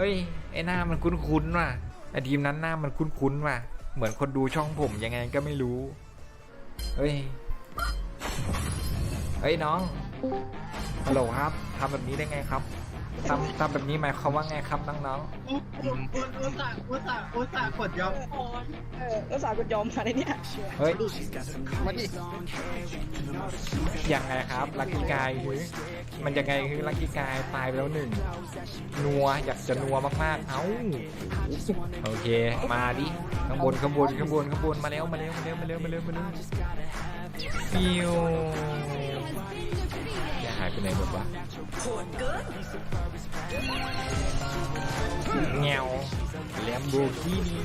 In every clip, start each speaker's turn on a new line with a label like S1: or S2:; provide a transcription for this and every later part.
S1: เอ้ยไอหน้ามันคุ้นๆว่ะไอทีมนั้นหน้ามันคุ้นๆว่ะ เหมือนคนดูช่องผมยังไงก็ไม่รู้เฮ้ยเฮ้ยน้องฮัลโหลครับทำแบบนี้ได้ไงครับ ทำทำแบบนี้หมายความว่าไงครับน้อง
S2: อุอุอุอุตส่าห์อุตส่าห์อุตส่าห์กดยอม
S3: เออก็สาวกดยอมมาในเนี่ย
S1: ๆ เฮ้ย
S2: มาดิ
S1: ยังไงครับ ลักกี้กายคือมันยังไงคือลักกี้กายตายไปแล้วหนึ่ง นัวอยากจะนัวมากๆ เอ้า โอเค มาดิ ข้างบนข้างบนข้างบนข้างบนมาแล้วมาแล้วมาแล้วมาแล้วมาแล้วมาแล้วฟิวอย่าหาย ไปไหนหมดวะเงวแลมโบกินี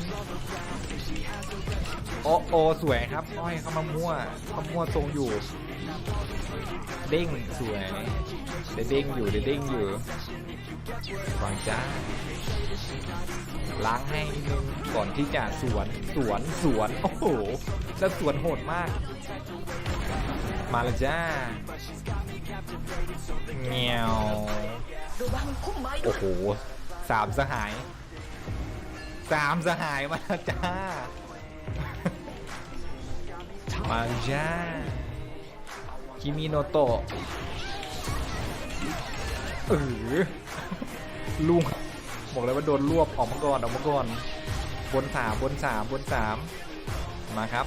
S1: โอโอสวยครับอ้อยเข้ามามั่วเข้ามั่วทรงอยู่ เด้งสวยเดเด้งอยู่เดเด้งอยู่ฟังจ้าล้างให้นิดนึงก่อนที่จะสวนสวนสวนโอ้โหแล้วสวนโหดมาก มาแล้วจ้า เงี้ยวโอ้โหสามสหายสามสหายมาจ้ามาจ้าคิมิโนโตะเออลุงบอกเลยว่าโดนรวบออกมาก่อนออกมาก่อนบนสามบนสามบนสามมาครับ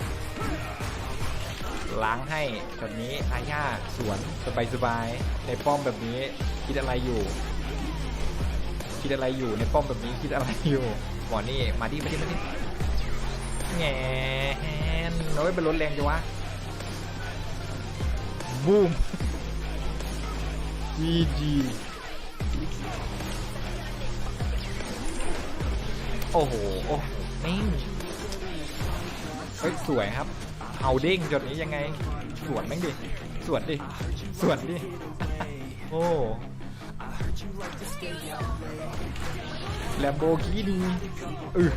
S1: ล้างให้แบบนี้อาญาสวนสบายสบายในป้อมแบบนี้คิดอะไรอยู่ คิดอะไรอยู่ในป้อมแบบนี้คิดอะไรอยู่หมอนี่มาดิมาดิมาดิแงนโอ้ยเป็นรถแรงจังวะบูม GG โอ้โห โอ้โหนี่เฮ้ย สวยครับ เฮาเด้งจดนี้ยังไง สวนแม่งดิ สวนดิ สวนดิ โอ้แลมโบกี้ดีอือ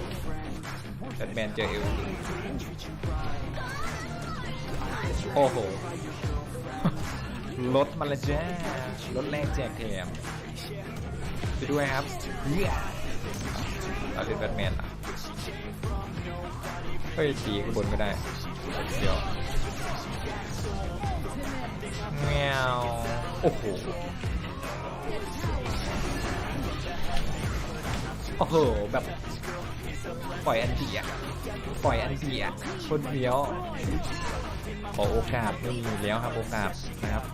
S1: แบทแมนเจอเอลโอ้โหรถมาและจ้ารถแรกแจกแถมไปด้วยครับเหี้ยเราเป็นแบทแมนอะเฮ้ยตีข้างบนไม่ได้ เดี๋ยวแมวโอ้โหโอ้โหแบบปล่อยอันเดียปล่อยอันเดียคนเดียวขอโอกาสไม่มีอยู่แล้วครับโอกาสนะครับ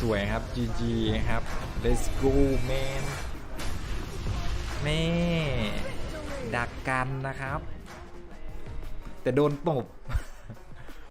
S1: สวยครับ GG ครับ let's go man แม่ดักกันนะครับ แต่โดนตบ